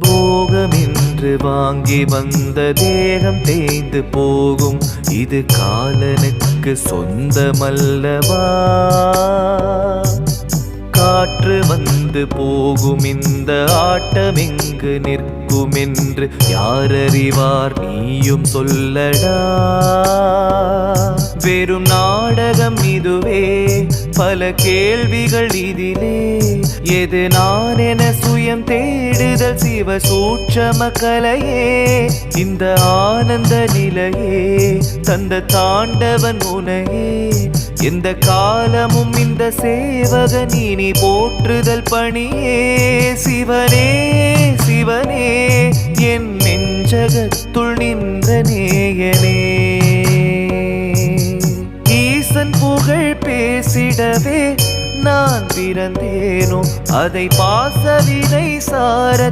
போகமின்று வாங்கி வந்த தேகம் தேய்ந்து போகும். இது காலனுக்கு சொந்தமல்லவா? காற்று வந்து போகும் இந்த ஆட்டம் எங்கு நிற்கும் என்று யாரறிவார் நீயும் சொல்லடா. வெறும் நாடகம் இதுவே பல கேள்விகள் இதிலே. எது நான் என சுயம் தேடுதல் சிவ சூட்சம கலையே? இந்த ஆனந்த நிலையே தந்த தாண்டவன் உனையே எந்த காலமும் இந்த சேவகன் இனி போற்றுதல் பணியே. சிவனே சிவனே என் நெஞ்சகத்துள் நின்ற நேயனே. ஈசன் புகழ் பேசிடவே நான் பிறந்தேனோ அதை பாசவினை சார